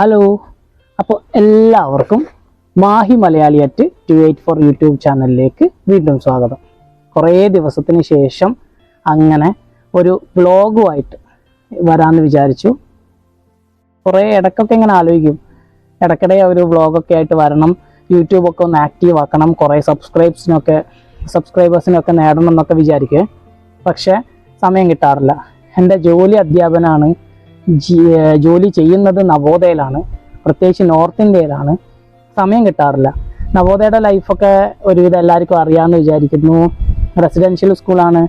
Hello. അപ്പോൾ എല്ലാവർക്കും Mahi Malayali at two eight four YouTube ചാനലിലേക്ക് വീണ്ടും സ്വാഗതം. കുറേ ദിവസത്തിന് ശേഷം അങ്ങനെ ഒരു വ്ളോഗുമായിട്ട് വരാമെന്ന് വിചാരിച്ചു. കുറേ ഇടയ്ക്കൊക്കെ ഇങ്ങനെ ആലോചിക്കും. ഇടയ്ക്കിടെ ഒരു വ്ളോഗൊക്കെ ആയിട്ട് വരണം. യൂട്യൂബൊക്കെ ഒന്ന് ആക്റ്റീവ് ആക്കണം. കുറേ സബ്സ്ക്രൈബ്സിനൊക്കെ സബ്സ്ക്രൈബേഴ്സിനൊക്കെ നേടണം എന്നൊക്കെ വിചാരിക്കുക പക്ഷേ സമയം കിട്ടാറില്ല. എന്റെ ജോലി ഏർ ജോലി ചെയ്യുന്നത് നവോദയയിലാണ്. പ്രത്യേകിച്ച് നോർത്ത് ഇന്ത്യയിലാണ്. സമയം കിട്ടാറില്ല. നവോദയയുടെ ലൈഫൊക്കെ ഒരുവിധം എല്ലാവർക്കും അറിയാമെന്ന് വിചാരിക്കുന്നു. റെസിഡൻഷ്യൽ സ്കൂളാണ്.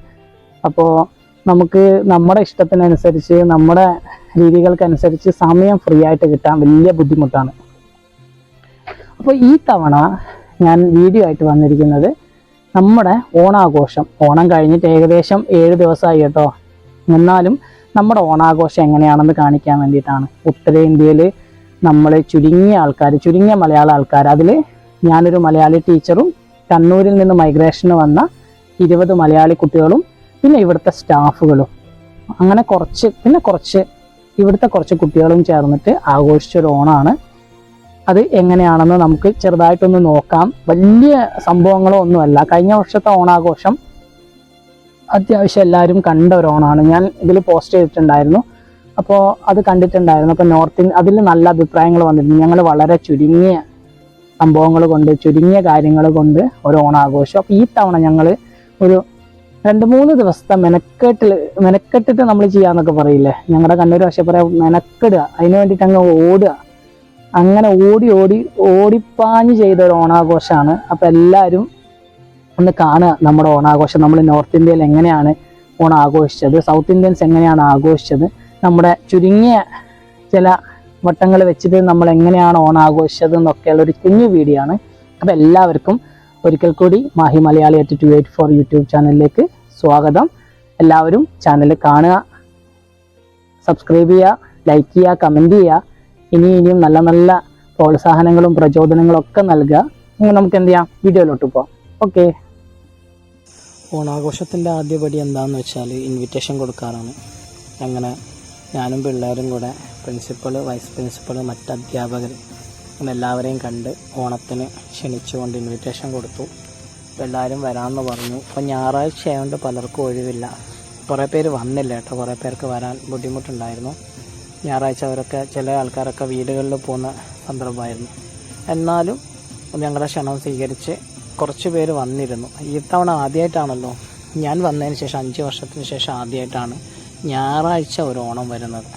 അപ്പോൾ നമുക്ക് നമ്മുടെ ഇഷ്ടത്തിനനുസരിച്ച് നമ്മുടെ രീതികൾക്കനുസരിച്ച് സമയം ഫ്രീ ആയിട്ട് കിട്ടാൻ വലിയ ബുദ്ധിമുട്ടാണ്. അപ്പോൾ ഈ തവണ ഞാൻ വീഡിയോ ആയിട്ട് വന്നിരിക്കുന്നത് നമ്മുടെ ഓണാഘോഷം. ഓണം കഴിഞ്ഞിട്ട് ഏകദേശം ഏഴ് ദിവസമായി കേട്ടോ. എന്നാലും നമ്മുടെ ഓണാഘോഷം എങ്ങനെയാണെന്ന് കാണിക്കാൻ വേണ്ടിയിട്ടാണ്. ഉത്തരേന്ത്യയിൽ നമ്മൾ ചുരുങ്ങിയ ആൾക്കാർ ചുരുങ്ങിയ മലയാള ആൾക്കാർ അതിൽ ഞാനൊരു മലയാളി ടീച്ചറും കണ്ണൂരിൽ നിന്ന് മൈഗ്രേഷന് വന്ന ഇരുപത് മലയാളി കുട്ടികളും പിന്നെ ഇവിടുത്തെ സ്റ്റാഫുകളും. അങ്ങനെ കുറച്ച് പിന്നെ കുറച്ച് ഇവിടുത്തെ കുറച്ച് കുട്ടികളും ചേർന്നിട്ട് ആഘോഷിച്ചൊരു ഓണമാണ് അത് എങ്ങനെയാണെന്ന് നമുക്ക് ചെറുതായിട്ടൊന്ന് നോക്കാം. വലിയ സംഭവങ്ങളോ ഒന്നുമല്ല കഴിഞ്ഞ വർഷത്തെ ഓണാഘോഷം അത്യാവശ്യം എല്ലാവരും കണ്ട ഒരു ഓണമാണ്. ഞാൻ ഇതിൽ പോസ്റ്റ് ചെയ്തിട്ടുണ്ടായിരുന്നു. അപ്പോൾ അത് കണ്ടിട്ടുണ്ടായിരുന്നു. അപ്പോൾ നോർത്ത് ഇന്ത്യ അതിൽ നല്ല അഭിപ്രായങ്ങൾ വന്നിരുന്നു. ഞങ്ങൾ വളരെ ചുരുങ്ങിയ സംഭവങ്ങൾ കൊണ്ട് ചുരുങ്ങിയ കാര്യങ്ങൾ കൊണ്ട് ഒരു ഓണാഘോഷം. അപ്പോൾ ഈ തവണ ഞങ്ങൾ ഒരു രണ്ട് മൂന്ന് ദിവസത്തെ മെനക്കെട്ടിൽ മെനക്കെട്ടിട്ട് നമ്മൾ ചെയ്യാന്നൊക്കെ പറയില്ലേ? ഞങ്ങളുടെ കണ്ണൂർ പക്ഷേ പറയാം മെനക്കെടുക. അതിന് വേണ്ടിയിട്ട് അങ്ങ് ഓടുക. അങ്ങനെ ഓടി ഓടി ഓടിപ്പാഞ്ഞ് ചെയ്ത ഒരു ഓണാഘോഷമാണ്. അപ്പോൾ എല്ലാവരും ഒന്ന് കാണുക നമ്മുടെ ഓണാഘോഷം. നമ്മൾ നോർത്ത് ഇന്ത്യയിൽ എങ്ങനെയാണ് ഓണം ആഘോഷിച്ചത് സൗത്ത് ഇന്ത്യൻസ് എങ്ങനെയാണ് ആഘോഷിച്ചത്? നമ്മുടെ ചുരുങ്ങിയ ചില വട്ടങ്ങൾ വെച്ചിട്ട് നമ്മൾ എങ്ങനെയാണ് ഓണം ആഘോഷിച്ചത് എന്നൊക്കെയുള്ള ഒരു കുഞ്ഞു വീഡിയോ ആണ്. അപ്പോൾ എല്ലാവർക്കും ഒരിക്കൽ കൂടി Mahi Malayali at two eight four YouTube ചാനലിലേക്ക് സ്വാഗതം. എല്ലാവരും ചാനൽ കാണുക സബ്സ്ക്രൈബ് ചെയ്യുക ലൈക്ക് ചെയ്യുക കമന്റ് ചെയ്യുക. ഇനിയും ഇനിയും നല്ല നല്ല പ്രോത്സാഹനങ്ങളും പ്രചോദനങ്ങളും ഒക്കെ നൽകുക. നമുക്ക് എന്ത് ചെയ്യാം? വീഡിയോയിലോട്ട് പോവാം. ഓക്കെ ഓണാഘോഷത്തിന്റെ ആദ്യപടി എന്താണെന്ന് വെച്ചാൽ ഇൻവിറ്റേഷൻ കൊടുക്കാറാണ്. അങ്ങനെ ഞാനും പിള്ളേരും കൂടെ പ്രിൻസിപ്പൾ വൈസ് പ്രിൻസിപ്പൾ മറ്റ് അധ്യാപകർ അങ്ങനെ എല്ലാവരെയും കണ്ട് ഓണത്തിന് ക്ഷണിച്ചുകൊണ്ട് ഇൻവിറ്റേഷൻ കൊടുത്തു. എല്ലാവരും വരാമെന്ന് പറഞ്ഞു. അപ്പോൾ ഞായറാഴ്ച ആയതുകൊണ്ട് പലർക്കും ഒഴിവില്ല. കുറേ പേര് വന്നില്ല കേട്ടോ. കുറേ പേർക്ക് വരാൻ ബുദ്ധിമുട്ടുണ്ടായിരുന്നു. ഞായറാഴ്ച അവരൊക്കെ ചില ആൾക്കാരൊക്കെ വീടുകളിൽ പോകുന്ന സന്ദർഭമായിരുന്നു. എന്നാലും ഞങ്ങളുടെ ക്ഷണം സ്വീകരിച്ച് കുറച്ച് പേര് വന്നിരുന്നു. ഈ തവണ ആദ്യമായിട്ടാണല്ലോ ഞാൻ വന്നതിന് ശേഷം അഞ്ച് വർഷത്തിന് ശേഷം ആദ്യമായിട്ടാണ് ഞായറാഴ്ച ഒരു ഓണം വരുന്നത്.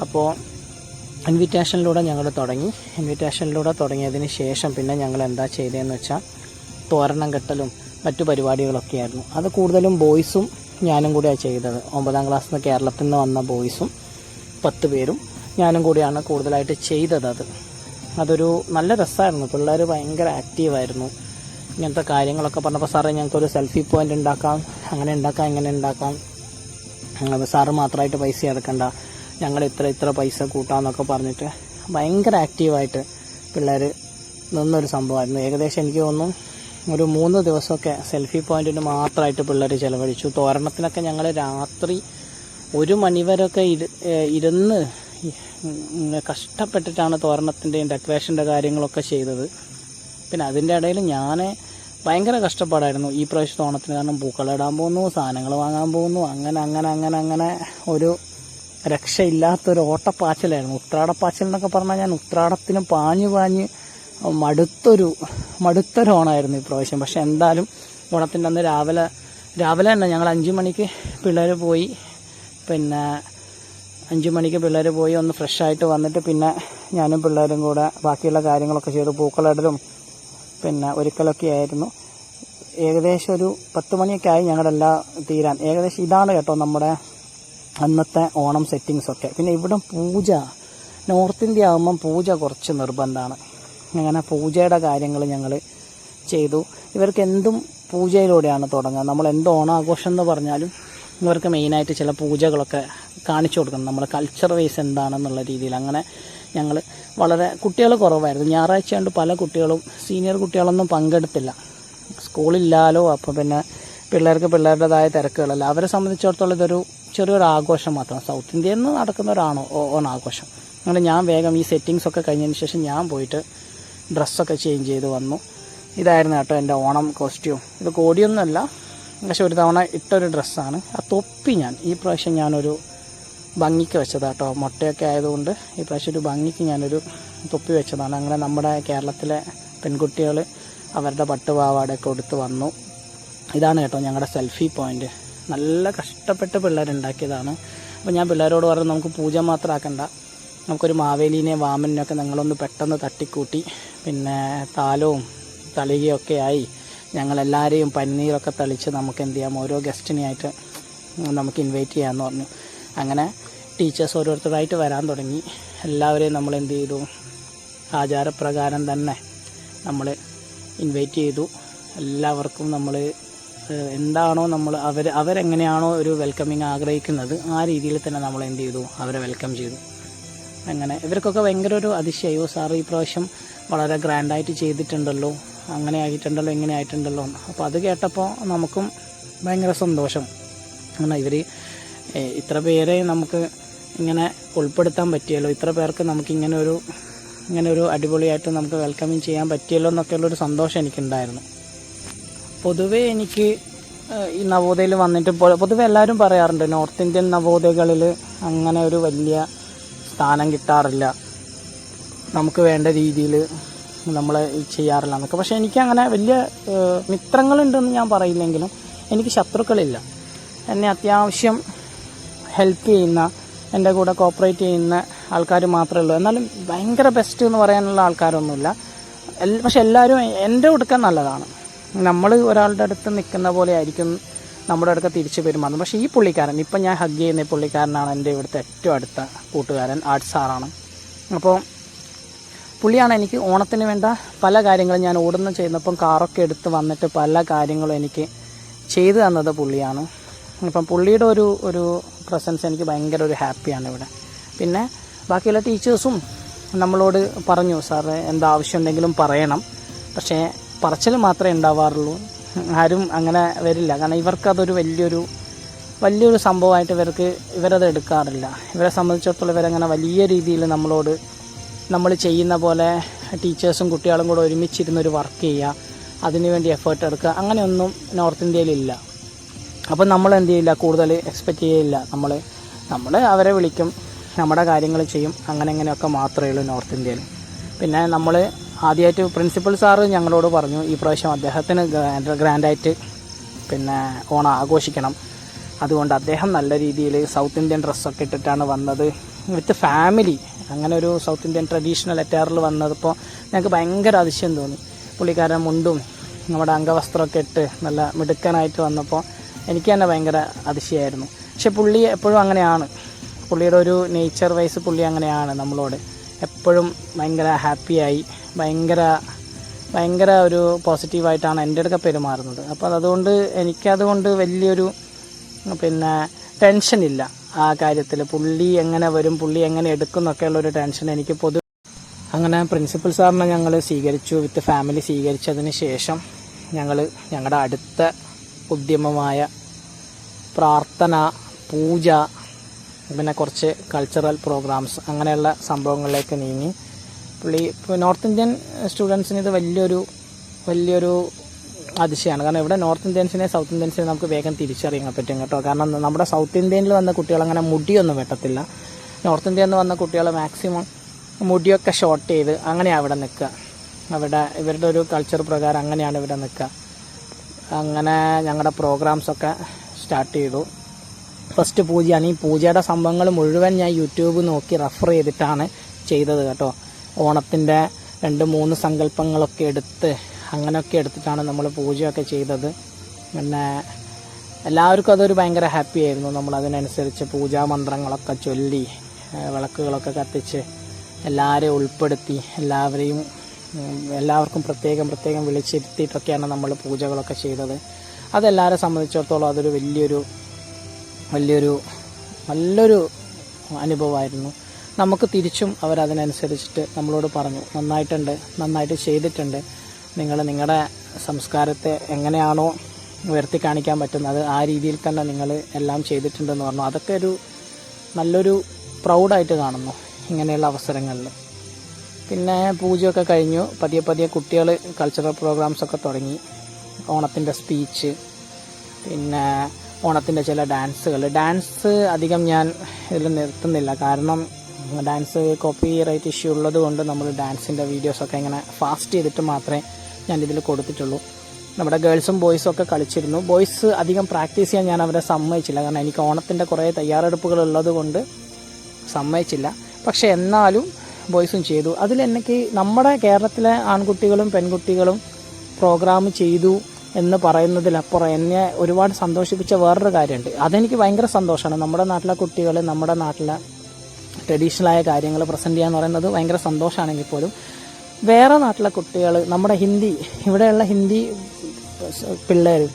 അപ്പോൾ ഇൻവിറ്റേഷനിലൂടെ ഞങ്ങൾ തുടങ്ങി. ഇൻവിറ്റേഷനിലൂടെ തുടങ്ങിയതിന് ശേഷം പിന്നെ ഞങ്ങൾ എന്താ ചെയ്തതെന്ന് വെച്ചാൽ തോരണം കെട്ടലും മറ്റു പരിപാടികളൊക്കെ ആയിരുന്നു. അത് കൂടുതലും ബോയ്സും ഞാനും കൂടിയാണ് ചെയ്തത്. ഒമ്പതാം ക്ലാസ്സിൽ നിന്ന് കേരളത്തിൽ നിന്ന് വന്ന ബോയ്സും പത്ത് പേരും ഞാനും കൂടിയാണ് കൂടുതലായിട്ട് ചെയ്തത് അത്. അതൊരു നല്ല രസമായിരുന്നു. പിള്ളേർ ഭയങ്കര ആക്റ്റീവായിരുന്നു ഇങ്ങനത്തെ കാര്യങ്ങളൊക്കെ പറഞ്ഞപ്പോൾ സാറേ ഞങ്ങൾക്കൊരു സെൽഫി പോയിന്റ് ഉണ്ടാക്കാം. അങ്ങനെ ഉണ്ടാക്കാം ഇങ്ങനെ ഉണ്ടാക്കാം. സാറ് മാത്രമായിട്ട് പൈസ ഇറക്കണ്ട ഞങ്ങൾ ഇത്ര ഇത്ര പൈസ കൂട്ടാമെന്നൊക്കെ പറഞ്ഞിട്ട് ഭയങ്കര ആക്റ്റീവായിട്ട് പിള്ളേർ നിന്നൊരു സംഭവമായിരുന്നു. ഏകദേശം എനിക്ക് തോന്നുന്നു ഒരു മൂന്ന് ദിവസമൊക്കെ സെൽഫി പോയിന്റിന് മാത്രമായിട്ട് പിള്ളേർ ചിലവഴിച്ചു. തോരണത്തിനൊക്കെ ഞങ്ങൾ രാത്രി ഒരു മണിവരൊക്കെ ഇരു ഇരുന്ന് കഷ്ടപ്പെട്ടിട്ടാണ് തോരണത്തിന്റെയും ഡെക്കറേഷന്റെ കാര്യങ്ങളൊക്കെ ചെയ്തത്. പിന്നെ അതിന്റെ ഇടയിൽ ഞാൻ ഭയങ്കര കഷ്ടപ്പാടായിരുന്നു ഈ പ്രാവശ്യത്തെ ഓണത്തിന്. കാരണം പൂക്കളിടാൻ പോകുന്നു സാധനങ്ങൾ വാങ്ങാൻ പോകുന്നു. അങ്ങനെ അങ്ങനെ അങ്ങനെ അങ്ങനെ ഒരു രക്ഷയില്ലാത്തൊരു ഓട്ടപ്പാച്ചിലായിരുന്നു. ഉത്രാടപ്പാച്ചിൽ എന്നൊക്കെ പറഞ്ഞാൽ ഞാൻ ഉത്രാടത്തിന് പാഞ്ഞു പാഞ്ഞ് മടുത്തൊരു മടുത്തൊരു ഓണമായിരുന്നു ഈ പ്രാവശ്യം. പക്ഷെ എന്തായാലും ഓണത്തിന്റെ അന്ന് രാവിലെ രാവിലെ തന്നെ ഞങ്ങൾ അഞ്ച് മണിക്ക് പിള്ളേർ പോയി. പിന്നെ അഞ്ച് മണിക്ക് പിള്ളേർ പോയി ഒന്ന് ഫ്രഷ് ആയിട്ട് വന്നിട്ട് പിന്നെ ഞാനും പിള്ളേരും കൂടെ ബാക്കിയുള്ള കാര്യങ്ങളൊക്കെ ചെയ്തു. പൂക്കളിടലും പിന്നെ ഒരുക്കലൊക്കെ ആയിരുന്നു. ഏകദേശം ഒരു പത്ത് മണിയൊക്കെ ആയി ഞങ്ങളുടെ എല്ലാ തീരാൻ. ഏകദേശം ഇതാണ് കേട്ടോ നമ്മുടെ അന്നത്തെ ഓണം സെറ്റിങ്സൊക്കെ പിന്നെ ഇവിടെ പൂജ. നോർത്ത് ഇന്ത്യ ആകുമ്പം പൂജ കുറച്ച് നിർബന്ധമാണ്. അങ്ങനെ പൂജയുടെ കാര്യങ്ങൾ ഞങ്ങൾ ചെയ്തു. ഇവർക്ക് എന്തും പൂജയിലൂടെയാണ് തുടങ്ങുക. നമ്മൾ എന്ത് ഓണാഘോഷം എന്ന് പറഞ്ഞാലും ഇവർക്ക് മെയിനായിട്ട് ചില പൂജകളൊക്കെ കാണിച്ചു കൊടുക്കണം. നമ്മുടെ കൾച്ചർ വൈസ് എന്താണെന്നുള്ള രീതിയിൽ. അങ്ങനെ ഞങ്ങൾ വളരെ കുട്ടികൾ കുറവായിരുന്നു. ഞായറാഴ്ച കൊണ്ട് പല കുട്ടികളും സീനിയർ കുട്ടികളൊന്നും പങ്കെടുത്തില്ല. സ്കൂളില്ലാലോ അപ്പോൾ പിന്നെ പിള്ളേർക്ക് പിള്ളേരുടേതായ തിരക്കുകളല്ല. അവരെ സംബന്ധിച്ചിടത്തോളം ഇതൊരു ചെറിയൊരു ആഘോഷം മാത്രം സൗത്ത് ഇന്ത്യയിൽ നിന്ന് നടക്കുന്ന ഒരാണോ ഓണാഘോഷം അങ്ങനെ ഞാൻ വേഗം ഈ സെറ്റിങ്സ് ഒക്കെ കഴിഞ്ഞതിന് ശേഷം ഞാൻ പോയിട്ട് ഡ്രസ്സൊക്കെ ചേഞ്ച് ചെയ്ത് വന്നു. ഇതായിരുന്നു കേട്ടോ എന്റെ ഓണം കോസ്റ്റ്യൂം ഇത് കോടിയൊന്നുമല്ല. പക്ഷെ ഒരു തവണ ഇട്ടൊരു ഡ്രസ്സാണ് ആ തൊപ്പി ഞാൻ ഈ പ്രാവശ്യം ഞാനൊരു ഭംഗിക്ക് വെച്ചതാണ് കേട്ടോ മുട്ടയൊക്കെ ആയതുകൊണ്ട് ഈ പ്രാവശ്യം ഒരു ഭംഗിക്ക് ഞാനൊരു തൊപ്പി വെച്ചതാണ്. അങ്ങനെ നമ്മുടെ കേരളത്തിലെ പെൺകുട്ടികൾ അവരുടെ പട്ടുപാവാടയൊക്കെ കൊടുത്ത് വന്നു. ഇതാണ് കേട്ടോ ഞങ്ങളുടെ സെൽഫി പോയിന്റ്. നല്ല കഷ്ടപ്പെട്ട് പിള്ളേരുണ്ടാക്കിയതാണ്. അപ്പോൾ ഞാൻ പിള്ളേരോട് പറഞ്ഞു നമുക്ക് പൂജ മാത്രം ആക്കണ്ട. നമുക്കൊരു മാവേലീനെ വാമനൊക്കെ നിങ്ങളൊന്ന് പെട്ടെന്ന് തട്ടിക്കൂട്ടി. പിന്നെ താലവും തളികയൊക്കെ ആയി ഞങ്ങളെല്ലാവരെയും പന്നീരൊക്കെ തളിച്ച് നമുക്ക് എന്ത് ചെയ്യാം? ഓരോ ഗസ്റ്റിനെയായിട്ട് നമുക്ക് ഇൻവൈറ്റ് ചെയ്യാമെന്ന് പറഞ്ഞു. അങ്ങനെ ടീച്ചേഴ്സ് ഓരോരുത്തരായിട്ട് വരാൻ തുടങ്ങി. എല്ലാവരെയും നമ്മൾ എന്ത് ചെയ്തു? ആചാരപ്രകാരം തന്നെ നമ്മൾ ഇൻവൈറ്റ് ചെയ്തു. എല്ലാവർക്കും നമ്മൾ എന്താണോ നമ്മൾ അവർ അവരെങ്ങനെയാണോ ഒരു വെൽക്കമിങ് ആഗ്രഹിക്കുന്നത് ആ രീതിയിൽ തന്നെ നമ്മൾ എന്ത് ചെയ്തു? അവരെ വെൽക്കം ചെയ്തു. അങ്ങനെ ഇവർക്കൊക്കെ ഭയങ്കര ഒരു അതിശയോ സാർ ഈ പ്രാവശ്യം വളരെ ഗ്രാൻഡായിട്ട് ചെയ്തിട്ടുണ്ടല്ലോ അങ്ങനെ ആയിട്ടുണ്ടല്ലോ ഇങ്ങനെ ആയിട്ടുണ്ടല്ലോ അപ്പോൾ അത് കേട്ടപ്പോൾ നമുക്കും ഭയങ്കര സന്തോഷം. കാരണം ഇവർ ഇത്ര പേരെ നമുക്ക് ഇങ്ങനെ ഉൾപ്പെടുത്താൻ പറ്റിയല്ലോ. ഇത്ര പേർക്ക് നമുക്ക് ഇങ്ങനെ ഒരു ഇങ്ങനെ ഒരു അടിപൊളിയായിട്ട് നമുക്ക് വെൽക്കമിങ് ചെയ്യാൻ പറ്റിയല്ലോ എന്നൊക്കെയുള്ളൊരു സന്തോഷം എനിക്കുണ്ടായിരുന്നു. പൊതുവേ എനിക്ക് ഈ നവോദയയിൽ വന്നിട്ട് പൊതുവെ എല്ലാവരും പറയാറുണ്ട് നോർത്ത് ഇന്ത്യൻ നവോദയകളിൽ അങ്ങനെ ഒരു വലിയ സ്ഥാനം കിട്ടാറില്ല. നമുക്ക് വേണ്ട രീതിയിൽ നമ്മൾ ചെയ്യാറില്ല എന്നൊക്കെ. പക്ഷെ എനിക്ക് അങ്ങനെ വലിയ മിത്രങ്ങളുണ്ടെന്ന് ഞാൻ പറയില്ലെങ്കിലും എനിക്ക് ശത്രുക്കളില്ല. എന്നെ അത്യാവശ്യം ഹെൽപ്പ് ചെയ്യുന്ന എന്റെ കൂടെ കോപ്പറേറ്റ് ചെയ്യുന്ന ആൾക്കാർ മാത്രമേ ഉള്ളൂ. എന്നാലും ഭയങ്കര ബെസ്റ്റ് എന്ന് പറയാനുള്ള ആൾക്കാരൊന്നുമില്ല. പക്ഷെ എല്ലാവരും എന്റെ കൊടുക്കാൻ നല്ലതാണ്. നമ്മൾ ഒരാളുടെ അടുത്ത് നിൽക്കുന്ന പോലെ ആയിരിക്കും നമ്മുടെ അടുക്ക തിരിച്ചു പെരുമാറുന്നത്. പക്ഷേ ഈ പുള്ളിക്കാരൻ ഇപ്പം ഞാൻ ഹഗ് ചെയ്യുന്ന പുള്ളിക്കാരനാണ് എന്റെ ഇവിടുത്തെ ഏറ്റവും അടുത്ത കൂട്ടുകാരൻ ആർട്സ് സാറാണ് അപ്പോൾ പുള്ളിയാണ് എനിക്ക് ഓണത്തിന് വേണ്ട പല കാര്യങ്ങളും ഞാൻ ഓടുന്ന ചെയ്യുന്നപ്പം കാറൊക്കെ എടുത്ത് വന്നിട്ട് പല കാര്യങ്ങളും എനിക്ക് ചെയ്തു തന്നത് പുള്ളിയാണ്. അപ്പം പുള്ളിയുടെ ഒരു ഒരു പ്രസൻസ് എനിക്ക് ഭയങ്കര ഒരു ഹാപ്പിയാണ് ഇവിടെ പിന്നെ ബാക്കിയുള്ള ടീച്ചേഴ്സും നമ്മളോട് പറഞ്ഞു സാറ് എന്താവശ്യം ഉണ്ടെങ്കിലും പറയണം. പക്ഷേ പറച്ചിൽ മാത്രമേ ഉണ്ടാവാറുള്ളൂ. ആരും അങ്ങനെ വരില്ല. കാരണം ഇവർക്കതൊരു വലിയൊരു വലിയൊരു സംഭവമായിട്ട് ഇവർക്ക് ഇവരത് എടുക്കാറില്ല. ഇവരെ സംബന്ധിച്ചിടത്തോളം ഇവരങ്ങനെ വലിയ രീതിയിൽ നമ്മളോട് നമ്മൾ ചെയ്യുന്ന പോലെ ടീച്ചേഴ്സും കുട്ടികളും കൂടെ ഒരുമിച്ചിരുന്നൊരു വർക്ക് ചെയ്യുക അതിനുവേണ്ടി എഫേർട്ട് എടുക്കുക അങ്ങനെയൊന്നും നോർത്ത് ഇന്ത്യയിലില്ല അപ്പം നമ്മൾ എന്ത് ചെയ്യില്ല കൂടുതൽ എക്സ്പെക്റ്റ് ചെയ്യില്ല നമ്മൾ നമ്മൾ അവരെ വിളിക്കും. നമ്മുടെ കാര്യങ്ങൾ ചെയ്യും. അങ്ങനെ ഇങ്ങനെയൊക്കെ മാത്രമേ ഉള്ളൂ നോർത്ത് ഇന്ത്യയിൽ പിന്നെ നമ്മൾ ആദ്യമായിട്ട് പ്രിൻസിപ്പൽ സാറ് ഞങ്ങളോട് പറഞ്ഞു ഈ പ്രാവശ്യം അദ്ദേഹത്തിന് ഗ്രാൻഡ് ഗ്രാൻഡായിട്ട് പിന്നെ ഓണം ആഘോഷിക്കണം. അതുകൊണ്ട് അദ്ദേഹം നല്ല രീതിയിൽ സൗത്ത് ഇന്ത്യൻ ഡ്രസ്സൊക്കെ ഇട്ടിട്ടാണ് വന്നത്. With family. അങ്ങനെ ഒരു സൗത്ത് ഇന്ത്യൻ ട്രഡീഷണൽ അറ്റയറിൽ വന്നതിപ്പോൾ ഞങ്ങൾക്ക് ഭയങ്കര അതിശയം തോന്നി. പുള്ളിക്കാരൻ മുണ്ടും നമ്മുടെ അംഗവസ്ത്രമൊക്കെ ഇട്ട് നല്ല മിടുക്കനായിട്ട് വന്നപ്പോൾ എനിക്ക് തന്നെ ഭയങ്കര അതിശയമായിരുന്നു. പക്ഷെ പുള്ളി എപ്പോഴും അങ്ങനെയാണ്. പുള്ളിയുടെ ഒരു നേച്ചർ വൈസ് പുള്ളി അങ്ങനെയാണ് നമ്മളോട്. എപ്പോഴും ഭയങ്കര ഹാപ്പിയായി ഭയങ്കര ഭയങ്കര ഒരു പോസിറ്റീവായിട്ടാണ് എന്റെ അടുക്ക പെരുമാറുന്നത്. അപ്പോൾ അതുകൊണ്ട് എനിക്കതുകൊണ്ട് വലിയൊരു പിന്നെ ടെൻഷനില്ല ആ കാര്യത്തിൽ പുള്ളി എങ്ങനെ വരും പുള്ളി എങ്ങനെ എടുക്കും എന്നൊക്കെയുള്ള ഒരു ടെൻഷൻ എനിക്ക് പൊതു അങ്ങനെ പ്രിൻസിപ്പൽ സാറിനെ ഞങ്ങൾ സ്വീകരിച്ചു വിത്ത് ഫാമിലി സ്വീകരിച്ചതിന് ശേഷം ഞങ്ങൾ ഞങ്ങളുടെ അടുത്ത ഉദ്യമമായ പ്രാർത്ഥന പൂജ പിന്നെ കുറച്ച് കൾച്ചറൽ പ്രോഗ്രാംസ് അങ്ങനെയുള്ള സംഭവങ്ങളിലേക്ക് നീങ്ങി. പുള്ളി നോർത്ത് ഇന്ത്യൻ സ്റ്റുഡൻസിന് ഇത് വലിയൊരു വലിയൊരു അതിശയമാണ് കാരണം ഇവിടെ നോർത്ത് ഇന്ത്യൻസിനെ സൗത്ത് ഇന്ത്യൻസിനെ നമുക്ക് വേഗം തിരിച്ചറിയാൻ പറ്റും കേട്ടോ. കാരണം നമ്മുടെ സൗത്ത് ഇന്ത്യയിൽ വന്ന കുട്ടികൾ അങ്ങനെ മുടിയൊന്നും വെട്ടത്തില്ല. നോർത്ത് ഇന്ത്യയിൽ നിന്ന് വന്ന കുട്ടികൾ മാക്സിമം മുടിയൊക്കെ ഷോർട്ട് ചെയ്ത് അങ്ങനെയാണ് അവിടെ നിൽക്കുക അവിടെ ഇവരുടെ ഒരു കൾച്ചർ പ്രകാരം അങ്ങനെയാണ് ഇവിടെ നിൽക്കുക അങ്ങനെ ഞങ്ങളുടെ പ്രോഗ്രാംസൊക്കെ സ്റ്റാർട്ട് ചെയ്തു. ഫസ്റ്റ് പൂജയാണ്. ഈ പൂജയുടെ സംഭവങ്ങൾ മുഴുവൻ ഞാൻ യൂട്യൂബ് നോക്കി റെഫർ ചെയ്തിട്ടാണ് ചെയ്തത് കേട്ടോ. ഓണത്തിന്റെ രണ്ട് മൂന്ന് സങ്കല്പങ്ങളൊക്കെ എടുത്ത് അങ്ങനെയൊക്കെ എടുത്തിട്ടാണ് നമ്മൾ പൂജയൊക്കെ ചെയ്തത്. പിന്നെ എല്ലാവർക്കും അതൊരു ഭയങ്കര ഹാപ്പി ആയിരുന്നു. നമ്മൾ അതിനനുസരിച്ച് പൂജാ മന്ത്രങ്ങളൊക്കെ ചൊല്ലി വിളക്കുകളൊക്കെ കത്തിച്ച് എല്ലാവരെയും ഉൾപ്പെടുത്തി എല്ലാവരെയും എല്ലാവർക്കും പ്രത്യേകം പ്രത്യേകം വിളിച്ചിരുത്തിയിട്ടൊക്കെയാണ് നമ്മൾ പൂജകളൊക്കെ ചെയ്തത്. അതെല്ലാവരെ സംബന്ധിച്ചിടത്തോളം അതൊരു വലിയൊരു വലിയൊരു നല്ലൊരു അനുഭവമായിരുന്നു. നമുക്ക് തിരിച്ചും അവരതിനനുസരിച്ചിട്ട് നമ്മളോട് പറഞ്ഞു നന്നായിട്ടുണ്ട് നന്നായിട്ട് ചെയ്തിട്ടുണ്ട്. നിങ്ങൾ നിങ്ങളുടെ സംസ്കാരത്തെ എങ്ങനെയാണോ ഉയർത്തി കാണിക്കാൻ പറ്റുന്നത് ആ രീതിയിൽ തന്നെ നിങ്ങൾ എല്ലാം ചെയ്തിട്ടുണ്ടെന്ന് പറഞ്ഞു. അതൊക്കെ ഒരു നല്ലൊരു പ്രൗഡായിട്ട് കാണുന്നു ഇങ്ങനെയുള്ള അവസരങ്ങളിൽ. പിന്നെ പൂജയൊക്കെ കഴിഞ്ഞു പതിയെ പതിയെ കുട്ടികൾ കൾച്ചറൽ പ്രോഗ്രാംസൊക്കെ തുടങ്ങി. ഓണത്തിന്റെ സ്പീച്ച് പിന്നെ ഓണത്തിന്റെ ചില ഡാൻസുകൾ ഡാൻസ് അധികം ഞാൻ ഇതിൽ നിർത്തുന്നില്ല. കാരണം ഡാൻസ് കോപ്പി റൈറ്റ് ഇഷ്യൂ ഉള്ളത് കൊണ്ട് നമ്മൾ ഡാൻസിന്റെ വീഡിയോസൊക്കെ ഇങ്ങനെ ഫാസ്റ്റ് ചെയ്തിട്ട് മാത്രമേ ഞാൻ ഇതിൽ കൊടുത്തിട്ടുള്ളൂ. നമ്മുടെ ഗേൾസും ബോയ്സും ഒക്കെ കളിച്ചിരുന്നു. ബോയ്സ് അധികം പ്രാക്ടീസ് ചെയ്യാൻ ഞാൻ അവരെ സമ്മതിച്ചില്ല. കാരണം എനിക്ക് ഓണത്തിന്റെ കുറേ തയ്യാറെടുപ്പുകൾ ഉള്ളത് കൊണ്ട് സമ്മതിച്ചില്ല. പക്ഷേ എന്നാലും ബോയ്സും ചെയ്തു. അതിലെനിക്ക് നമ്മുടെ കേരളത്തിലെ ആൺകുട്ടികളും പെൺകുട്ടികളും പ്രോഗ്രാം ചെയ്തു. എന്ന് പറയുന്നതിലപ്പുറം എന്നെ ഒരുപാട് സന്തോഷിപ്പിച്ച വേറൊരു കാര്യമുണ്ട്. അതെനിക്ക് ഭയങ്കര സന്തോഷമാണ്. നമ്മുടെ നാട്ടിലെ കുട്ടികൾ നമ്മുടെ നാട്ടിലെ ട്രഡീഷണലായ കാര്യങ്ങൾ പ്രസന്റ് ചെയ്യുക എന്ന് പറയുന്നത് ഭയങ്കര സന്തോഷമാണെങ്കിൽ പോലും വേറെ നാട്ടിലെ കുട്ടികൾ നമ്മുടെ ഹിന്ദി ഇവിടെയുള്ള ഹിന്ദി പിള്ളേർ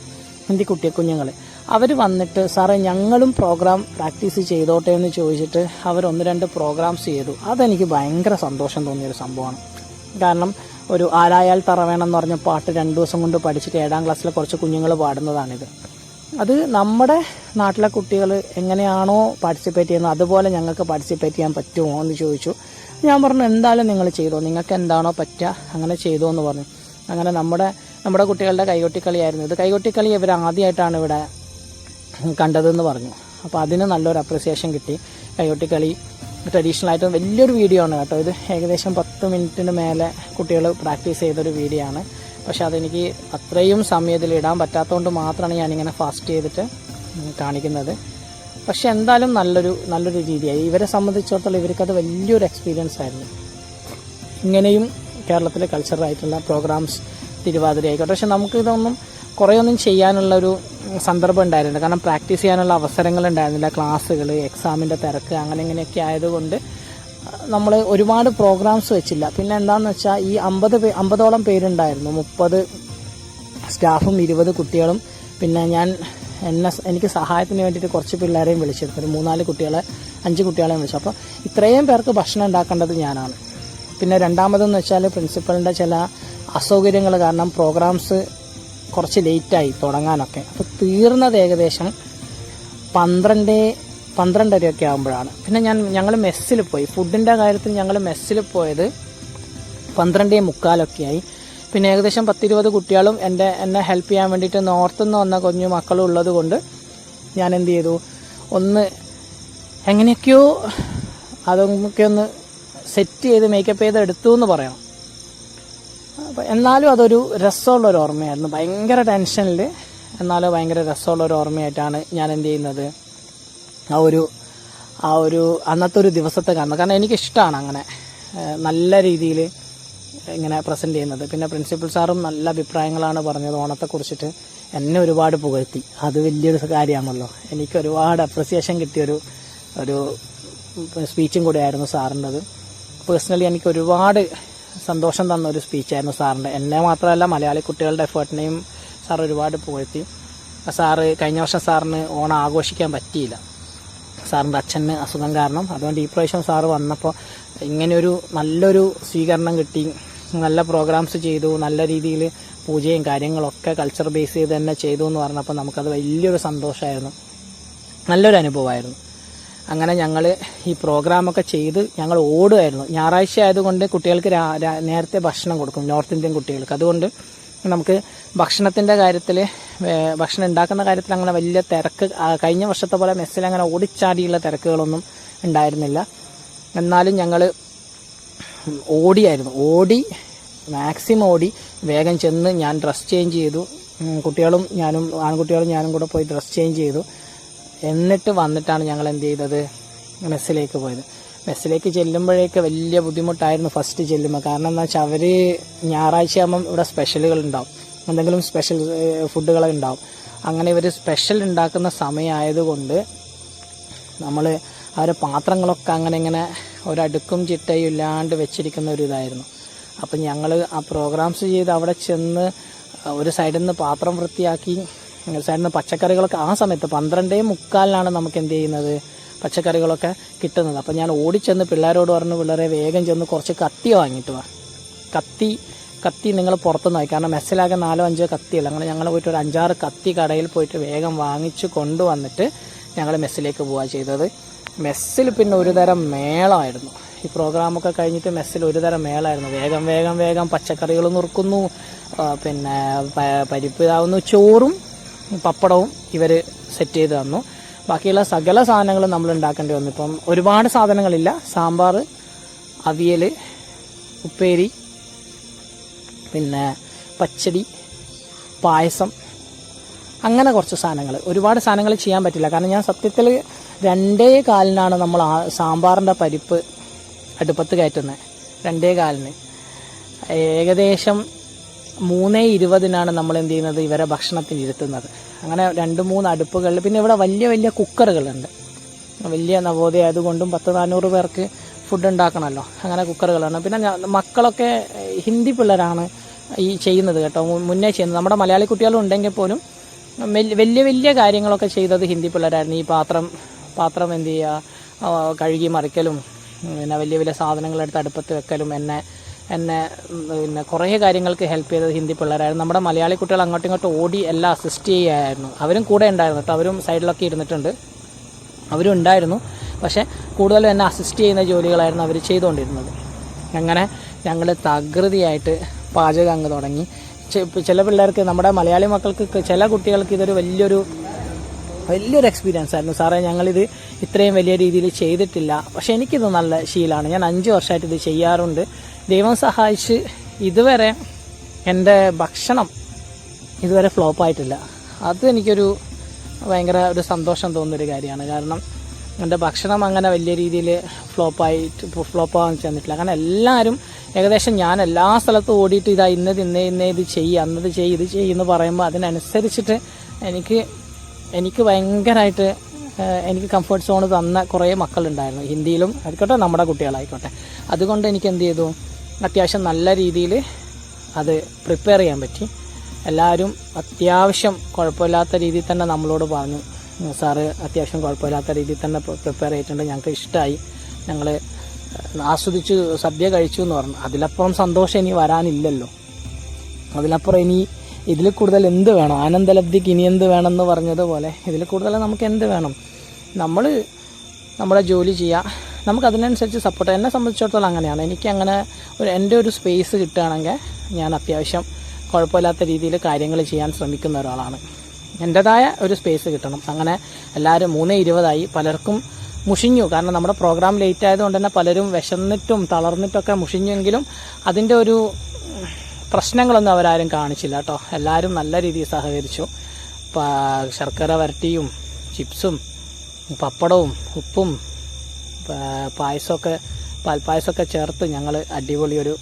ഹിന്ദി കുട്ടി കുഞ്ഞുങ്ങൾ അവർ വന്നിട്ട് സാറേ ഞങ്ങളും പ്രോഗ്രാം പ്രാക്ടീസ് ചെയ്തോട്ടെ എന്ന് ചോദിച്ചിട്ട് അവർ ഒന്ന് രണ്ട് പ്രോഗ്രാംസ് ചെയ്തു. അതെനിക്ക് ഭയങ്കര സന്തോഷം തോന്നിയൊരു സംഭവമാണ്. കാരണം ഒരു ആലായാൽ തറ വേണം എന്ന് പറഞ്ഞ പാട്ട് രണ്ട് ദിവസം കൊണ്ട് പഠിച്ചിട്ട് ഏഴാം ക്ലാസ്സിലെ കുറച്ച് കുഞ്ഞുങ്ങൾ പാടുന്നതാണിത്. അത് നമ്മുടെ നാട്ടിലെ കുട്ടികൾ എങ്ങനെയാണോ പാർട്ടിസിപ്പേറ്റ് ചെയ്യുന്നത് അതുപോലെ ഞങ്ങൾക്ക് പാർട്ടിസിപ്പേറ്റ് ചെയ്യാൻ പറ്റുമോ എന്ന് ചോദിച്ചു. ഞാൻ പറഞ്ഞു എന്തായാലും നിങ്ങൾ ചെയ്തോ? നിങ്ങൾക്ക് എന്താണോ പറ്റുക അങ്ങനെ ചെയ്തോ എന്ന് പറഞ്ഞു. അങ്ങനെ നമ്മുടെ നമ്മുടെ കുട്ടികളുടെ കൈകൊട്ടിക്കളിയായിരുന്നു ഇത്. കൈകൊട്ടിക്കളി ഇവർ ആദ്യമായിട്ടാണ് ഇവിടെ കണ്ടതെന്ന് പറഞ്ഞു. അപ്പോൾ അതിന് നല്ലൊരു അപ്രിസിയേഷൻ കിട്ടി കൈകൊട്ടിക്കളി. ട്രഡീഷണൽ ആയിട്ട് വലിയൊരു വീഡിയോ ആണ് കേട്ടോ. ഇത് ഏകദേശം പത്ത് മിനിറ്റിന് മേലെ കുട്ടികൾ പ്രാക്ടീസ് ചെയ്തൊരു വീഡിയോ ആണ്. പക്ഷെ അതെനിക്ക് അത്രയും സമയത്തിൽ ഇടാൻ പറ്റാത്തതുകൊണ്ട് മാത്രമാണ് ഞാനിങ്ങനെ ഫാസ്റ്റ് ചെയ്തിട്ട് കാണിക്കുന്നത്. പക്ഷെ എന്തായാലും നല്ലൊരു നല്ലൊരു രീതിയായി. ഇവരെ സംബന്ധിച്ചിടത്തോളം ഇവർക്കത് വലിയൊരു എക്സ്പീരിയൻസ് ആയിരുന്നു. ഇങ്ങനെയും കേരളത്തിലെ കൾച്ചറായിട്ടുള്ള പ്രോഗ്രാംസ് തിരുവാതിര ആയിക്കോട്ടെ പക്ഷെ നമുക്ക് ഇതൊന്നും കുറേയൊന്നും ചെയ്യാനുള്ള ഒരു സന്ദർഭം ഉണ്ടായിരുന്നില്ല. കാരണം പ്രാക്ടീസ് ചെയ്യാനുള്ള അവസരങ്ങൾ ഉണ്ടായിരുന്നില്ല. ക്ലാസ്സുകൾ എക്സാമിന്റെ തിരക്ക് അങ്ങനെ ഇങ്ങനെയൊക്കെ ആയതുകൊണ്ട് നമ്മൾ ഒരുപാട് പ്രോഗ്രാംസ് വെച്ചില്ല. പിന്നെ എന്താണെന്ന് വെച്ചാൽ ഈ അമ്പത് പേ അമ്പതോളം പേരുണ്ടായിരുന്നു. മുപ്പത് സ്റ്റാഫും ഇരുപത് കുട്ടികളും. പിന്നെ ഞാൻ എന്നെ എനിക്ക് സഹായത്തിന് വേണ്ടിയിട്ട് കുറച്ച് പിള്ളേരെയും വിളിച്ചിരുന്നു. ഒരു മൂന്നാൽ കുട്ടികളെ അഞ്ച് കുട്ടികളെയും വിളിച്ചു. അപ്പോൾ ഇത്രയും പേർക്ക് ഭക്ഷണം ഉണ്ടാക്കേണ്ടത് ഞാനാണ്. പിന്നെ രണ്ടാമതെന്ന് വെച്ചാൽ പ്രിൻസിപ്പളിന്റെ ചില അസൗകര്യങ്ങൾ കാരണം പ്രോഗ്രാംസ് കുറച്ച് ലേറ്റായി തുടങ്ങാനൊക്കെ. അപ്പോൾ തീർന്നത് ഏകദേശം പന്ത്രണ്ട് പന്ത്രണ്ടരയൊക്കെ ആകുമ്പോഴാണ് പിന്നെ ഞാൻ ഞങ്ങൾ മെസ്സിൽ പോയി. ഫുഡിന്റെ കാര്യത്തിൽ ഞങ്ങൾ മെസ്സിൽ പോയത് പന്ത്രണ്ടേ മുക്കാലൊക്കെയായി. പിന്നെ ഏകദേശം പത്തിരുപത് കുട്ടികളും എന്റെ എന്നെ ഹെൽപ്പ് ചെയ്യാൻ വേണ്ടിയിട്ട് നോർത്ത് നിന്ന് വന്ന കുഞ്ഞു മക്കളും ഉള്ളത് കൊണ്ട് ഞാൻ എന്ത് ചെയ്തു? ഒന്ന് എങ്ങനെയൊക്കെയോ അതൊക്കെ ഒന്ന് സെറ്റ് ചെയ്ത് മേക്കപ്പ് ചെയ്ത് എടുത്തു എന്ന് പറയണം എന്നാലും അതൊരു രസമുള്ള ഒരു ഓർമ്മയായിരുന്നു. ഭയങ്കര ടെൻഷനിൽ എന്നാലും ഭയങ്കര രസമുള്ള ഒരു ഓർമ്മയായിട്ടാണ് ഞാൻ എന്ത് ചെയ്യുന്നത്. ആ ഒരു ആ ഒരു അന്നത്തെ ഒരു ദിവസത്തെ കാണുന്നത്. കാരണം എനിക്കിഷ്ടമാണ് അങ്ങനെ നല്ല രീതിയിൽ ഇങ്ങനെ പ്രസന്റ് ചെയ്യുന്നത്. പിന്നെ പ്രിൻസിപ്പൽ സാറും നല്ല അഭിപ്രായങ്ങളാണ് പറഞ്ഞത് ഓണത്തെക്കുറിച്ചിട്ട് എന്നെ ഒരുപാട് പുകഴ്ത്തി. അത് വലിയൊരു കാര്യമാണല്ലോ. എനിക്ക് ഒരുപാട് അപ്രിസിയേഷൻ കിട്ടിയൊരു ഒരു സ്പീച്ചും കൂടെ ആയിരുന്നു സാറിന്റെത്. പേഴ്സണലി എനിക്ക് ഒരുപാട് സന്തോഷം തന്ന ഒരു സ്പീച്ചായിരുന്നു സാറിന്റെ. എന്നെ മാത്രമല്ല മലയാളി കുട്ടികളുടെ എഫേർട്ടിനെയും സാർ ഒരുപാട് പുകഴ്ത്തി. സാറ് കഴിഞ്ഞ വർഷം സാറിന് ഓണം ആഘോഷിക്കാൻ പറ്റിയില്ല. സാറിന്റെ അച്ഛന് അസുഖം കാരണം. അതുകൊണ്ട് ഈ പ്രാവശ്യം സാറ് വന്നപ്പോൾ ഇങ്ങനെയൊരു നല്ലൊരു സ്വീകരണം കിട്ടി. നല്ല പ്രോഗ്രാംസ് ചെയ്തു. നല്ല രീതിയിൽ പൂജയും കാര്യങ്ങളൊക്കെ കൾച്ചർ ബേസ് ചെയ്ത് തന്നെ ചെയ്തു എന്ന് പറഞ്ഞപ്പോൾ നമുക്കത് വലിയൊരു സന്തോഷമായിരുന്നു. നല്ലൊരു അനുഭവമായിരുന്നു. അങ്ങനെ ഞങ്ങൾ ഈ പ്രോഗ്രാമൊക്കെ ചെയ്ത് ഞങ്ങൾ ഓടുമായിരുന്നു ഞായറാഴ്ച ആയതുകൊണ്ട് കുട്ടികൾക്ക് നേരത്തെ ഭക്ഷണം കൊടുക്കും നോർത്ത് ഇന്ത്യൻ കുട്ടികൾക്ക്. അതുകൊണ്ട് നമുക്ക് ഭക്ഷണത്തിന്റെ കാര്യത്തിൽ ഭക്ഷണം ഉണ്ടാക്കുന്ന കാര്യത്തിൽ അങ്ങനെ വലിയ തിരക്ക് കഴിഞ്ഞ വർഷത്തെ പോലെ മെസ്സിൽ അങ്ങനെ ഓടിച്ചാടിയുള്ള തിരക്കുകളൊന്നും ഉണ്ടായിരുന്നില്ല. എന്നാലും ഞങ്ങൾ ഓടിയായിരുന്നു. ഓടി മാക്സിമം ഓടി വേഗം ചെന്ന് ഞാൻ ഡ്രസ് ചേഞ്ച് ചെയ്തു. കുട്ടികളും ഞാനും ആൺകുട്ടികളും ഞാനും കൂടെ പോയി ഡ്രസ് ചേഞ്ച് ചെയ്തു. എന്നിട്ട് വന്നിട്ടാണ് ഞങ്ങൾ എന്ത് ചെയ്തത്? മെസ്സിലേക്ക് പോയത്. മെസ്സിലേക്ക് ചെല്ലുമ്പോഴേക്ക് വലിയ ബുദ്ധിമുട്ടായിരുന്നു ഫസ്റ്റ് ചെല്ലുമ്പോൾ കാരണം എന്താ വെച്ചാൽ അവർ ഞായറാഴ്ച ആകുമ്പം ഇവിടെ സ്പെഷ്യലുകൾ ഉണ്ടാവും. എന്തെങ്കിലും സ്പെഷ്യൽ ഫുഡുകൾ ഉണ്ടാവും. അങ്ങനെ ഇവർ സ്പെഷ്യൽ ഉണ്ടാക്കുന്ന സമയമായതുകൊണ്ട് നമ്മൾ അവരെ പാത്രങ്ങളൊക്കെ അങ്ങനെ ഇങ്ങനെ ഒരടുക്കും ചിട്ടയും ഇല്ലാണ്ട് വെച്ചിരിക്കുന്ന ഒരു ഇതായിരുന്നു. അപ്പം ഞങ്ങൾ ആ പ്രോഗ്രാംസ് ചെയ്ത് അവിടെ ചെന്ന് ഒരു സൈഡിൽ നിന്ന് പാത്രം വൃത്തിയാക്കി സൈഡിൽ നിന്ന് പച്ചക്കറികളൊക്കെ ആ സമയത്ത് പന്ത്രണ്ടേ മുക്കാലിനാണ് നമുക്ക് എന്ത് ചെയ്യുന്നത് പച്ചക്കറികളൊക്കെ കിട്ടുന്നത്. അപ്പം ഞാൻ ഓടിച്ചെന്ന് പിള്ളേരോട് പറഞ്ഞു പിള്ളേരെ വേഗം ചെന്ന് കുറച്ച് കത്തി വാങ്ങിയിട്ട് വാ. കത്തി കത്തി നിങ്ങൾ പുറത്തുനിന്ന് വായി കാരണം മെസ്സിലാകെ നാലോ അഞ്ചോ കത്തിയല്ല. അങ്ങനെ ഞങ്ങൾ പോയിട്ട് ഒരു അഞ്ചാറ് കത്തി കടയിൽ പോയിട്ട് വേഗം വാങ്ങിച്ച് കൊണ്ടുവന്നിട്ട് ഞങ്ങൾ മെസ്സിലേക്ക് പോവുക ചെയ്തത്. മെസ്സിൽ പിന്നെ ഒരു തരം മേളമായിരുന്നു ഈ പ്രോഗ്രാമൊക്കെ കഴിഞ്ഞിട്ട് മെസ്സിൽ ഒരു തരം മേളായിരുന്നു. വേഗം വേഗം വേഗം പച്ചക്കറികൾ നുറുക്കുന്നു. പിന്നെ പരിപ്പ് ഇതാവുന്നു. ചോറും പപ്പടവും ഇവർ സെറ്റ് ചെയ്ത് തന്നു. ബാക്കിയുള്ള സകല സാധനങ്ങളും നമ്മൾ ഉണ്ടാക്കേണ്ടി വന്നു. ഇപ്പം ഒരുപാട് സാധനങ്ങളില്ല. സാമ്പാർ അവിയൽ ഉപ്പേരി പിന്നെ പച്ചടി പായസം അങ്ങനെ കുറച്ച് സാധനങ്ങൾ. ഒരുപാട് സാധനങ്ങൾ ചെയ്യാൻ പറ്റില്ല. കാരണം ഞാൻ സത്യത്തിൽ രണ്ടേ കാലിനാണ് നമ്മൾ സാമ്പാറിന്റെ പരിപ്പ് അടുപ്പത്ത് കയറ്റുന്നത്. രണ്ടേ കാലിന്. ഏകദേശം മൂന്നേ ഇരുപതിനാണ് നമ്മൾ എന്ത് ചെയ്യുന്നത് ഇവരെ ഭക്ഷണത്തിന് ഇരുത്തുന്നത്. അങ്ങനെ രണ്ട് മൂന്ന് അടുപ്പുകളിൽ പിന്നെ ഇവിടെ വലിയ വലിയ കുക്കറുകളുണ്ട്. വലിയ നവോദയ ആയതുകൊണ്ടും പത്ത് നാനൂറ് പേർക്ക് ഫുഡ് ഉണ്ടാക്കണമല്ലോ. അങ്ങനെ കുക്കറുകളാണ്. പിന്നെ മക്കളൊക്കെ ഹിന്ദി പിള്ളേരാണ് ഈ ചെയ്യുന്നത് കേട്ടോ. മുന്നേ ചെയ്യുന്നത്. നമ്മുടെ മലയാളി കുട്ടികളും ഉണ്ടെങ്കിൽ പോലും വലിയ വലിയ കാര്യങ്ങളൊക്കെ ചെയ്തത് ഹിന്ദി പിള്ളേരായിരുന്നു. ഈ പാത്രം പാത്രം എന്ത് ചെയ്യുക? കഴുകി മറിക്കലും പിന്നെ വലിയ വലിയ സാധനങ്ങളെടുത്ത് അടുപ്പത്ത് വെക്കലും എന്നെ എന്നെ പിന്നെ കുറേ കാര്യങ്ങൾക്ക് ഹെൽപ്പ് ചെയ്തത് ഹിന്ദി പിള്ളേരായിരുന്നു. നമ്മുടെ മലയാളി കുട്ടികൾ അങ്ങോട്ടും ഇങ്ങോട്ടും ഓടി എല്ലാം അസിസ്റ്റ് ചെയ്യുമായിരുന്നു അവരും കൂടെ ഉണ്ടായിരുന്നു കേട്ടോ. അവരും സൈഡിലൊക്കെ ഇരുന്നിട്ടുണ്ട്. അവരും ഉണ്ടായിരുന്നു. പക്ഷേ കൂടുതലും എന്നെ അസിസ്റ്റ് ചെയ്യുന്ന ജോലികളായിരുന്നു അവർ ചെയ്തുകൊണ്ടിരുന്നത്. അങ്ങനെ ഞങ്ങൾ തകൃതിയായിട്ട് പാചകം അങ്ങ് തുടങ്ങി. ചില പിള്ളേർക്ക് നമ്മുടെ മലയാളി മക്കൾക്ക് ചില കുട്ടികൾക്ക് ഇതൊരു വലിയൊരു വലിയൊരു എക്സ്പീരിയൻസ് ആയിരുന്നു. സാറേ ഞങ്ങളിത് ഇത്രയും വലിയ രീതിയിൽ ചെയ്തിട്ടില്ല. പക്ഷേ എനിക്കിത് നല്ല ശീലമാണ്. ഞാൻ അഞ്ച് വർഷമായിട്ട് ഇത് ചെയ്യാറുണ്ട്. ദൈവം സഹായിച്ച് ഇതുവരെ എന്റെ ഭക്ഷണം ഇതുവരെ ഫ്ലോപ്പ് ആയിട്ടില്ല. അത് എനിക്കൊരു ഭയങ്കര ഒരു സന്തോഷം തോന്നുന്നൊരു കാര്യമാണ്. കാരണം എന്റെ ഭക്ഷണം അങ്ങനെ വലിയ രീതിയിൽ ഫ്ലോപ്പായിട്ട് ഫ്ലോപ്പ് ആവാൻ ചെന്നിട്ടില്ല. കാരണം എല്ലാവരും ഏകദേശം ഞാൻ എല്ലാ സ്ഥലത്തും ഓടിയിട്ട് ഇതാ ഇന്നത് ഇന്ന ഇന്ന ഇത് ചെയ്യുക അന്നത് ചെയ്യ് ഇത് ചെയ്യുമെന്ന് പറയുമ്പോൾ അതിനനുസരിച്ചിട്ട് എനിക്ക് എനിക്ക് ഭയങ്കരമായിട്ട് എനിക്ക് കംഫർട്ട് സോൺ തന്ന കുറേ മക്കളുണ്ടായിരുന്നു. ഹിന്ദിയിലും ആയിക്കോട്ടെ നമ്മുടെ കുട്ടികളായിക്കോട്ടെ. അതുകൊണ്ട് എനിക്ക് എന്ത് ചെയ്തു? അത്യാവശ്യം നല്ല രീതിയിൽ അത് പ്രിപ്പയർ ചെയ്യാൻ പറ്റി. എല്ലാവരും അത്യാവശ്യം കുഴപ്പമില്ലാത്ത രീതിയിൽ തന്നെ നമ്മളോട് പറഞ്ഞു. സാറ് അത്യാവശ്യം കുഴപ്പമില്ലാത്ത രീതിയിൽ തന്നെ പ്രിപ്പയർ ചെയ്തിട്ടുണ്ട്. ഞങ്ങൾക്ക് ഇഷ്ടമായി ഞങ്ങൾ ആസ്വദിച്ച് സദ്യ കഴിച്ചു എന്ന് പറഞ്ഞു. അതിലപ്പുറം സന്തോഷം ഇനി വരാനില്ലല്ലോ. അതിലപ്പുറം ഇനി ഇതിൽ കൂടുതൽ എന്ത് വേണം? ആനന്ദലബ്ധിക്ക് ഇനി എന്ത് വേണമെന്ന് പറഞ്ഞതുപോലെ ഇതിൽ കൂടുതൽ നമുക്ക് എന്ത് വേണം? നമ്മൾ നമ്മുടെ ജോലി ചെയ്യുക നമുക്ക് അതിനനുസരിച്ച് സപ്പോർട്ട് എന്നെ സംബന്ധിച്ചിടത്തോളം അങ്ങനെയാണ്. എനിക്ക് അങ്ങനെ ഒരു എന്റെ ഒരു സ്പേസ് കിട്ടുകയാണെങ്കിൽ ഞാൻ അത്യാവശ്യം കുഴപ്പമില്ലാത്ത രീതിയിൽ കാര്യങ്ങൾ ചെയ്യാൻ ശ്രമിക്കുന്ന ഒരാളാണ്. എന്റെതായ ഒരു സ്പേസ് കിട്ടണം. അങ്ങനെ എല്ലാവരും മൂന്ന് ഇരുപതായി പലർക്കും മുഷിഞ്ഞു. കാരണം നമ്മുടെ പ്രോഗ്രാം ലേറ്റ് ആയതുകൊണ്ട് തന്നെ പലരും വിശന്നിട്ടും തളർന്നിട്ടൊക്കെ മുഷിഞ്ഞെങ്കിലും അതിന്റെ ഒരു പ്രശ്നങ്ങളൊന്നും അവരാരും കാണിച്ചില്ല കേട്ടോ. എല്ലാവരും നല്ല രീതിയിൽ സഹകരിച്ചു. ശർക്കര വരട്ടിയും ചിപ്സും പപ്പടവും ഉപ്പും പായസമൊക്കെ പാൽപ്പായസമൊക്കെ ചേർത്ത് ഞങ്ങൾ അടിപൊളിയൊരു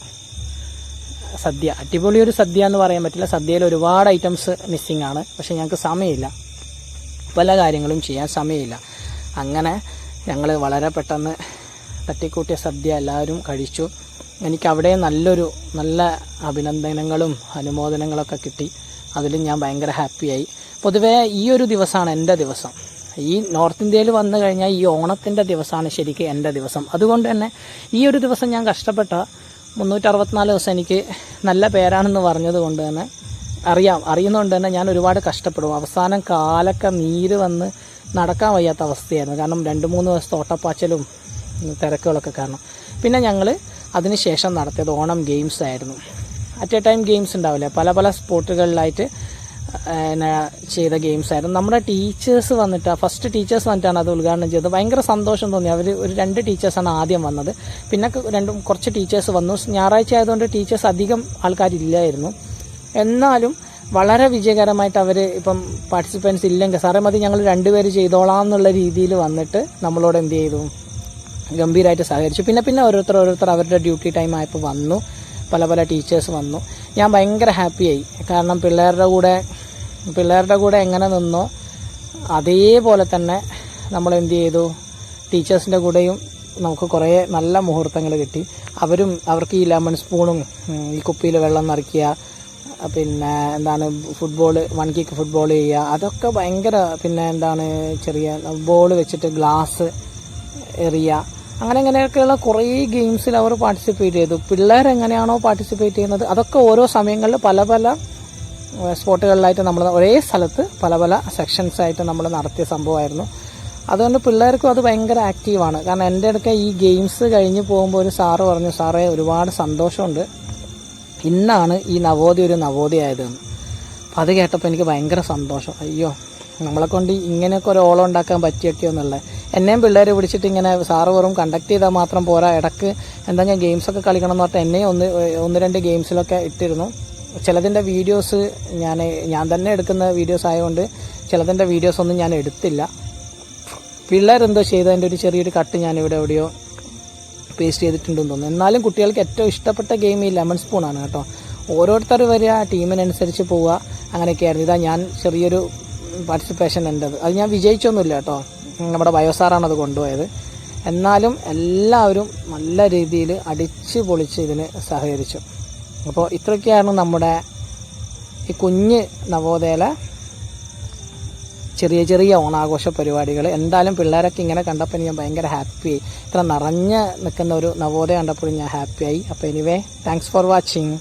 സദ്യ. അടിപൊളിയൊരു സദ്യ എന്ന് പറയാൻ പറ്റില്ല. സദ്യയിൽ ഒരുപാട് ഐറ്റംസ് മിസ്സിംഗ് ആണ്. പക്ഷെ ഞങ്ങൾക്ക് സമയമില്ല. പല കാര്യങ്ങളും ചെയ്യാൻ സമയമില്ല. അങ്ങനെ ഞങ്ങൾ വളരെ പെട്ടെന്ന് തട്ടിക്കൂട്ടിയ സദ്യ എല്ലാവരും കഴിച്ചു. എനിക്ക് അവിടെ നല്ലൊരു നല്ല അഭിനന്ദനങ്ങളും അനുമോദനങ്ങളൊക്കെ കിട്ടി. അതിലും ഞാൻ ഭയങ്കര ഹാപ്പിയായി. പൊതുവേ ഈ ഒരു ദിവസമാണ് എന്റെ ദിവസം. ഈ നോർത്ത് ഇന്ത്യയിൽ വന്നു കഴിഞ്ഞാൽ ഈ ഓണത്തിന്റെ ദിവസമാണ് ശരിക്കും എന്റെ ദിവസം. അതുകൊണ്ട് തന്നെ ഈ ഒരു ദിവസം ഞാൻ കഷ്ടപ്പെട്ട മുന്നൂറ്ററുപത്തിനാല് ദിവസം എനിക്ക് നല്ല പേരാണെന്ന് പറഞ്ഞത് കൊണ്ട് തന്നെ അറിയാം. അറിയുന്നതുകൊണ്ട് തന്നെ ഞാൻ ഒരുപാട് കഷ്ടപ്പെടും. അവസാനം കാലൊക്കെ നീര് വന്ന് നടക്കാൻ വയ്യാത്ത അവസ്ഥയായിരുന്നു. കാരണം രണ്ട് മൂന്ന് ദിവസത്തെ ഓട്ടപ്പാച്ചലും തിരക്കുകളൊക്കെ കാരണം. പിന്നെ ഞങ്ങൾ അതിനുശേഷം നടത്തിയത് ഓണം ഗെയിംസ് ആയിരുന്നു. അറ്റ് എ ടൈം ഗെയിംസ് ഉണ്ടാവില്ലേ? പല പല സ്പോർട്ടുകളിലായിട്ട് പിന്നെ ചെയ്ത ഗെയിംസ് ആയിരുന്നു. നമ്മുടെ ടീച്ചേഴ്സ് വന്നിട്ട് ഫസ്റ്റ് ടീച്ചേഴ്സ് വന്നിട്ടാണ് അത് ഉദ്ഘാടനം ചെയ്തത്. ഭയങ്കര സന്തോഷം തോന്നി. അവർ ഒരു രണ്ട് ടീച്ചേഴ്സാണ് ആദ്യം വന്നത്. പിന്നെ രണ്ടും കുറച്ച് ടീച്ചേഴ്സ് വന്നു. ഞായറാഴ്ച ആയതുകൊണ്ട് ടീച്ചേഴ്സ് അധികം ആൾക്കാരില്ലായിരുന്നു. എന്നാലും വളരെ വിജയകരമായിട്ട് അവർ ഇപ്പം പാർട്ടിസിപ്പൻസ് ഇല്ലെങ്കിൽ സാറേ മതി ഞങ്ങൾ രണ്ടുപേര് ചെയ്തോളാം എന്നുള്ള രീതിയിൽ വന്നിട്ട് നമ്മളോട് എന്ത് ചെയ്തു? ഗംഭീരമായിട്ട് സഹകരിച്ചു. പിന്നെ പിന്നെ ഓരോരുത്തർ ഓരോരുത്തർ അവരുടെ ഡ്യൂട്ടി ടൈം ആയപ്പോൾ വന്നു. പല പല ടീച്ചേഴ്സ് വന്നു. ഞാൻ ഭയങ്കര ഹാപ്പിയായി. കാരണം പിള്ളേരുടെ കൂടെ പിള്ളേരുടെ കൂടെ എങ്ങനെ നിന്നോ അതേപോലെ തന്നെ നമ്മൾ എന്ത് ചെയ്തു? ടീച്ചേഴ്സിന്റെ കൂടെയും നമുക്ക് കുറേ നല്ല മുഹൂർത്തങ്ങൾ കിട്ടി. അവരും അവർക്ക് ഈ ലെമൺ സ്പൂണും ഈ കുപ്പിയിൽ വെള്ളം നിറയ്ക്കുക പിന്നെ എന്താണ് ഫുട്ബോൾ വൺ കിക്ക് ഫുട്ബോൾ ചെയ്യുക അതൊക്കെ ഭയങ്കര പിന്നെ എന്താണ് ചെറിയ ബോൾ വെച്ചിട്ട് ഗ്ലാസ് എറിയുക. അങ്ങനെ ഇങ്ങനെയൊക്കെയുള്ള കുറേ ഗെയിംസിൽ അവർ പാർട്ടിസിപ്പേറ്റ് ചെയ്തു. പിള്ളേർ എങ്ങനെയാണോ പാർട്ടിസിപ്പേറ്റ് ചെയ്യുന്നത് അതൊക്കെ ഓരോ സമയങ്ങളിൽ പല പല സ്പോട്ടുകളിലായിട്ട് നമ്മൾ ഒരേ സ്ഥലത്ത് പല പല സെക്ഷൻസായിട്ട് നമ്മൾ നടത്തിയ സംഭവമായിരുന്നു. അതുകൊണ്ട് പിള്ളേർക്കും അത് ഭയങ്കര ആക്റ്റീവാണ് കാരണം എന്റെ അടുക്ക ഈ ഗെയിംസ് കഴിഞ്ഞ് പോകുമ്പോൾ ഒരു സാറ് പറഞ്ഞു സാറേ ഒരുപാട് സന്തോഷമുണ്ട്. ഇന്നാണ് ഈ നവോദയ ഒരു നവോദയ ആയതെന്ന്. അപ്പം അത് കേട്ടപ്പോൾ എനിക്ക് ഭയങ്കര സന്തോഷം. അയ്യോ നമ്മളെ കൊണ്ട് ഇങ്ങനെയൊക്കെ ഒരു ഓളം ഉണ്ടാക്കാൻ പറ്റിയൊക്കെയോ എന്നുള്ളത് എന്നെയും പിള്ളേരെ പിടിച്ചിട്ട് ഇങ്ങനെ സാറ് വെറും കണ്ടക്ട് ചെയ്താൽ മാത്രം പോരാ. ഇടയ്ക്ക് എന്താ ഞാൻ ഗെയിംസൊക്കെ കളിക്കണം എന്ന് പറഞ്ഞാൽ എന്നെയും ഒന്ന് ഒന്ന് രണ്ട് ഗെയിംസിലൊക്കെ ഇട്ടിരുന്നു. ചിലതിന്റെ വീഡിയോസ് ഞാൻ ഞാൻ തന്നെ എടുക്കുന്ന വീഡിയോസ് ആയതുകൊണ്ട് ചിലതിന്റെ വീഡിയോസ് ഒന്നും ഞാൻ എടുത്തില്ല. പിള്ളേരെന്തോ ചെയ്തതിന്റെ ഒരു ചെറിയൊരു കട്ട് ഞാൻ ഇവിടെ എവിടെയോ പേസ്റ്റ് ചെയ്തിട്ടുണ്ടെന്ന് തോന്നുന്നു. എന്നാലും കുട്ടികൾക്ക് ഏറ്റവും ഇഷ്ടപ്പെട്ട ഗെയിം ഈ ലെമൺ സ്പൂണാണ് കേട്ടോ. ഓരോരുത്തർ വരിക ടീമിനനുസരിച്ച് പോവുക അങ്ങനെയൊക്കെയായിരുന്നു. ഇതാ ഞാൻ ചെറിയൊരു പാർട്ടിസിപ്പേഷൻ എന്റെത് അത് ഞാൻ വിജയിച്ചൊന്നുമില്ല കേട്ടോ. നമ്മുടെ ബയോസാറാണ് അത് കൊണ്ടുപോയത്. എന്നാലും എല്ലാവരും നല്ല രീതിയിൽ അടിച്ച് പൊളിച്ച് ഇതിന് സഹകരിച്ചു. അപ്പോൾ ഇത്രയൊക്കെയാണ് നമ്മുടെ ഈ കുഞ്ഞ് നവോദയയിലെ ചെറിയ ചെറിയ ഓണാഘോഷ പരിപാടികൾ. എന്തായാലും പിള്ളേരൊക്കെ ഇങ്ങനെ കണ്ടപ്പോൾ ഞാൻ ഭയങ്കര ഹാപ്പി ഇത്ര നിറഞ്ഞ് നിൽക്കുന്ന ഒരു നവോദയ കണ്ടപ്പോഴും ഞാൻ ഹാപ്പിയായി അപ്പോൾ എനിവേ താങ്ക്സ് ഫോർ വാച്ചിങ്